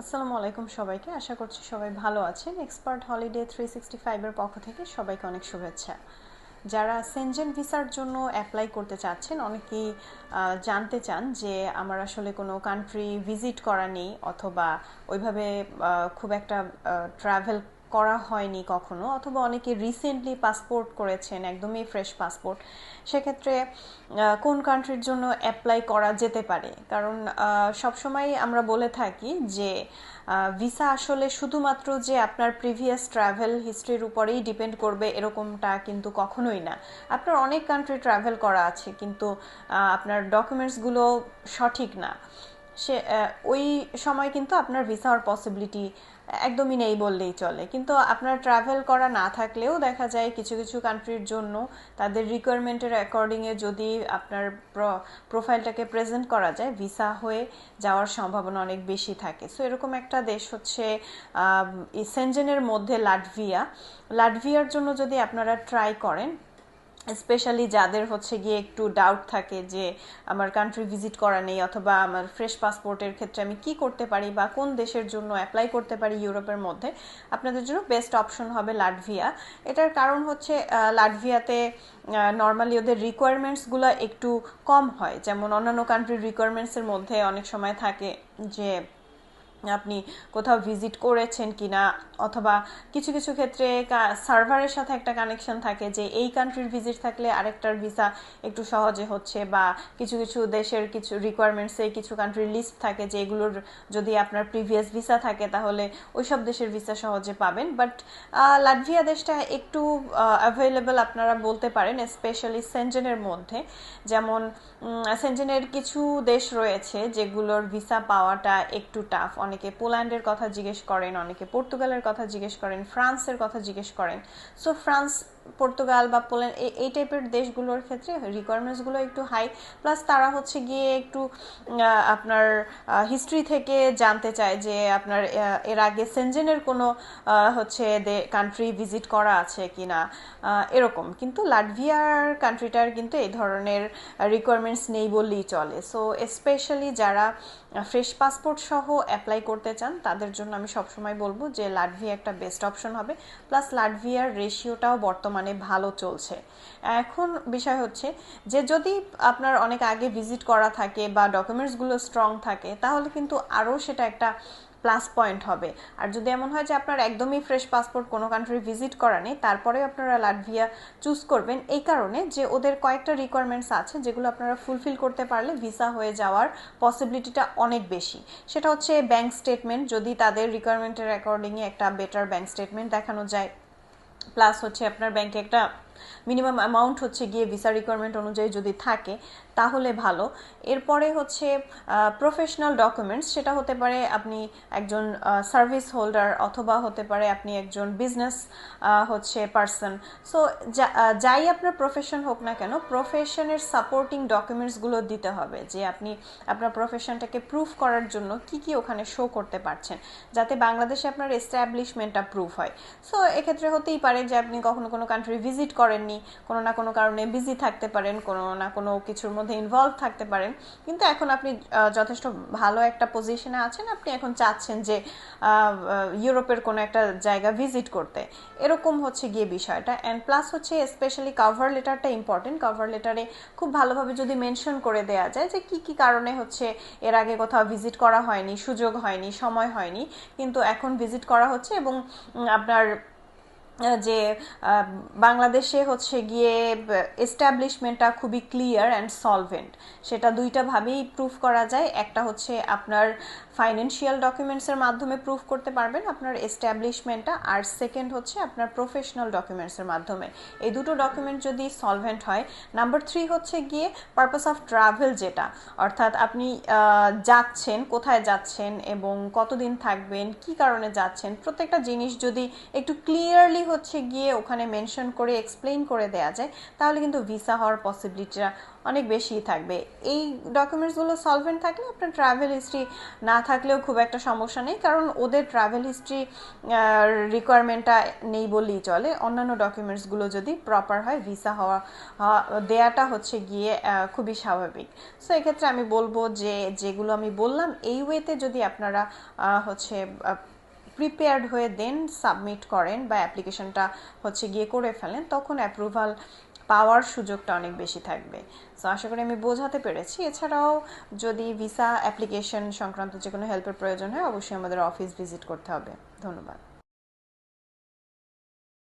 আসসালামু আলাইকুম সবাইকে। আশা করছি সবাই ভালো আছেন। এক্সপার্ট হলিডে থ্রি সিক্সটি ফাইভের পক্ষ থেকে সবাইকে অনেক শুভেচ্ছা। যারা সেনজেন ভিসার জন্য অ্যাপ্লাই করতে চাচ্ছেন, অনেকেই জানতে চান যে আমার আসলে কোনো কান্ট্রি ভিজিট করা নেই অথবা ওইভাবে খুব একটা ট্রাভেল করা হয়নি কখনো, অথবা অনেকে রিসেন্টলি পাসপোর্ট করেছেন, একদমই ফ্রেশ পাসপোর্ট সেক্ষেত্রে কোন কান্ট্রির জন্য অ্যাপ্লাই করা যেতে পারে? কারণ সবসময় আমরা বলে থাকি যে ভিসা আসলে শুধুমাত্র যে আপনার প্রিভিয়াস ট্রাভেল হিস্ট্রির উপরেই ডিপেন্ড করবে এরকমটা কিন্তু কখনোই না। আপনার অনেক কান্ট্রি ট্রাভেল করা আছে, কিন্তু আপনার ডকুমেন্টসগুলো সঠিক না। সে ওই সময় কিন্তু আপনার ভিসা হওয়ার পসিবিলিটি একদমই নেই বললেই চলে। কিন্তু আপনার ট্রাভেল করা না থাকলেও দেখা যায় কিছু কিছু কান্ট্রির জন্য তাদের রিকোয়ারমেন্টের অ্যাকর্ডিংয়ে যদি আপনার প্রোফাইলটাকে প্রেজেন্ট করা যায় ভিসা হয়ে যাওয়ার সম্ভাবনা অনেক বেশি থাকে। সো এরকম একটা দেশ হচ্ছে সেনজেনের মধ্যে লাটভিয়া। লাটভিয়ার জন্য যদি আপনারা ট্রাই করেন স্পেশালি যাদের হচ্ছে গিয়ে একটু ডাউট থাকে যে আমার কান্ট্রি ভিজিট করা নেই অথবা আমার ফ্রেশ পাসপোর্টের ক্ষেত্রে আমি কি করতে পারি বা কোন দেশের জন্য অ্যাপ্লাই করতে পারি ইউরোপের মধ্যে, আপনাদের জন্য বেস্ট অপশন হবে লাটভিয়া। এটার কারণ হচ্ছে লাটভিয়াতে নর্মালি ওদের রিকোয়ারমেন্টসগুলো একটু কম হয়। যেমন অন্যান্য কান্ট্রির রিকোয়ারমেন্টসের মধ্যে অনেক সময় থাকে যে আপনি কোথাও ভিজিট করেছেন কি না অথবা কিছু কিছু ক্ষেত্রে সার্ভারের সাথে একটা কানেকশন থাকে যে এই কান্ট্রির ভিজিট থাকলে আরেকটার ভিসা একটু সহজে হচ্ছে, বা কিছু কিছু দেশের কিছু রিকোয়ারমেন্টসে কিছু কান্ট্রির লিস্ট থাকে যে এগুলোর যদি আপনার প্রিভিয়াস ভিসা থাকে তাহলে ওইসব দেশের ভিসা সহজে পাবেন। বাট লাটভিয়া দেশটা একটু অ্যাভেলেবল আপনারা বলতে পারেন স্পেশালি সেনজেনের মধ্যে। যেমন সেনজেনের কিছু দেশ রয়েছে যেগুলোর ভিসা পাওয়াটা একটু টাফ অনেকে পোল্যান্ডের কথা জিজ্ঞেস করেন, অনেকে পর্তুগালের কথা জিজ্ঞেস করেন, ফ্রান্সের কথা জিজ্ঞেস করেন। সো ফ্রান্স পর্তুগাল বা পোল্যান্ড এই- টাইপের দেশগুলোর ক্ষেত্রে রিকোয়ারমেন্টসগুলো একটু হাই প্লাস তারা হচ্ছে গিয়ে একটু আপনার হিস্ট্রি থেকে জানতে চায় যে আপনার এর আগে সেনজেনের কোনো হচ্ছে কান্ট্রি ভিজিট করা আছে কি না এরকম। কিন্তু লাটভিয়ার কান্ট্রিটার কিন্তু এই ধরনের রিকোয়ারমেন্টস নেই বললেই চলে। সো স্পেশালি যারা ফ্রেশ পাসপোর্ট সহ অ্যাপ্লাই করতে চান, তাদের জন্য আমি সবসময় বলব যে লাটভিয়া একটা বেস্ট অপশন হবে। প্লাস লাটভিয়ার রেশিওটাও বর্তমানে ভালো চলছে। এখন বিষয় হচ্ছে যে যদি আপনার অনেক আগে ভিজিট করা থাকে বা ডকুমেন্টসগুলো স্ট্রং থাকে, তাহলে কিন্তু আরও সেটা একটা প্লাস পয়েন্ট হবে। আর যদি এমন হয় যে আপনার একদমই ফ্রেশ পাসপোর্ট কোনো কান্ট্রি ভিজিট করা নেই, তারপরে আপনারা লাটভিয়া চুজ করবেন এই কারণে যে ওদের কয়েকটা রিকোয়ারমেন্টস আছে যেগুলো আপনারা ফুলফিল করতে পারলে ভিসা হয়ে যাওয়ার পসিবিলিটিটা অনেক বেশি। সেটা হচ্ছে ব্যাংক স্টেটমেন্ট যদি তাদের রিকোয়ারমেন্টের অ্যাকর্ডিংয়ে একটা বেটার ব্যাংক স্টেটমেন্ট দেখানো যায়। প্লাস হচ্ছে আপনার ব্যাংকে একটা মিনিমাম অ্যামাউন্ট হচ্ছে গিয়ে ভিসা রিকোয়ারমেন্ট অনুযায়ী যদি থাকে তাহলে ভালো। এরপরে হচ্ছে প্রফেশনাল ডকুমেন্টস সেটা হতে পারে আপনি একজন সার্ভিস হোল্ডার অথবা হতে পারে আপনি একজন বিজনেস হচ্ছে পার্সন সো যাই আপনার প্রফেশন হোক না কেন প্রফেশনের সাপোর্টিং ডকুমেন্টসগুলো দিতে হবে। যে আপনি আপনার প্রফেশনটাকে প্রুফ করার জন্য কি কি ওখানে শো করতে পারছেন, যাতে বাংলাদেশে আপনার এস্টাবলিশমেন্টটা প্রুফ হয়। সো এক্ষেত্রে হতেই পারে যে আপনি কখনো কোনো কান্ট্রি ভিজিট করেননি, কোনো না কোনো কারণে বিজি থাকতে পারেন, কোনো না কোনো কিছুর মধ্যে ইনভলভ থাকতে পারেন। কিন্তু এখন আপনি যথেষ্ট ভালো একটা পজিশনে আছেন। আপনি এখন চাচ্ছেন যে ইউরোপের কোনো একটা জায়গা ভিজিট করতে। এরকম হচ্ছে গিয়ে বিষয়টা। অ্যান্ড প্লাস হচ্ছে স্পেশালি কভার লেটারটা ইম্পর্টেন্ট কভার লেটারে খুব ভালোভাবে যদি মেনশন করে দেওয়া যায় যে, কি কি কারণে হচ্ছে এর আগে কোথাও ভিজিট করা হয়নি, সুযোগ হয়নি, সময় হয়নি। কিন্তু এখন ভিজিট করা হচ্ছে এবং আপনার যে বাংলাদেশে হচ্ছে গিয়ে এস্টাবলিশমেন্টটা খুবই ক্লিয়ার অ্যান্ড সলভেন্ট সেটা দুইটা ভাবেই প্রুফ করা যায়। একটা হচ্ছে আপনার ফাইন্যান্সিয়াল ডকুমেন্টসের মাধ্যমে প্রুফ করতে পারবেন আপনার এস্টাবলিশমেন্টটা আর সেকেন্ড হচ্ছে আপনার প্রফেশনাল ডকুমেন্টসের মাধ্যমে। এই দুটো ডকুমেন্ট যদি সলভেন্ট হয় নাম্বার থ্রি হচ্ছে গিয়ে পারপাস অফ ট্রাভেল যেটা। অর্থাৎ আপনি যাচ্ছেন, কোথায় যাচ্ছেন এবং কতদিন থাকবেন, কি কারণে যাচ্ছেন, প্রত্যেকটা জিনিস যদি একটু ক্লিয়ারলি হচ্ছে গিয়ে ওখানে মেনশন করে এক্সপ্লেইন করে দেয়া যায়, তাহলে কিন্তু ভিসা হওয়ার পসিবিলিটিটা অনেক বেশি থাকবে। এই ডকুমেন্টসগুলো সলভেন্ট থাকলে আপনার ট্রাভেল হিস্ট্রি না থাকলেও খুব একটা সমস্যা নেই, কারণ ওদের ট্রাভেল হিস্ট্রি রিকোয়ারমেন্টটা নেই বললেই চলে। অন্যান্য ডকুমেন্টসগুলো যদি প্রপার হয় ভিসা হওয়া- দেয়াটা হচ্ছে গিয়ে খুবই স্বাভাবিক। সো এক্ষেত্রে আমি বলব যে, যেগুলো আমি বললাম, এই ওয়েতে যদি আপনারা হচ্ছে প্রিপেয়ার্ড হয়ে দেন সাবমিট করেন বা অ্যাপ্লিকেশনটা হচ্ছে গিয়ে করে ফেলেন, তখন অ্যাপ্রুভাল পাওয়ার সুযোগটা অনেক বেশি থাকবে। সো আশা করি আমি বোঝাতে পেরেছি। এছাড়াও যদি ভিসা অ্যাপ্লিকেশন সংক্রান্ত যে কোনো হেল্পের প্রয়োজন হয়, অবশ্যই আমাদের অফিস ভিজিট করতে হবে। ধন্যবাদ।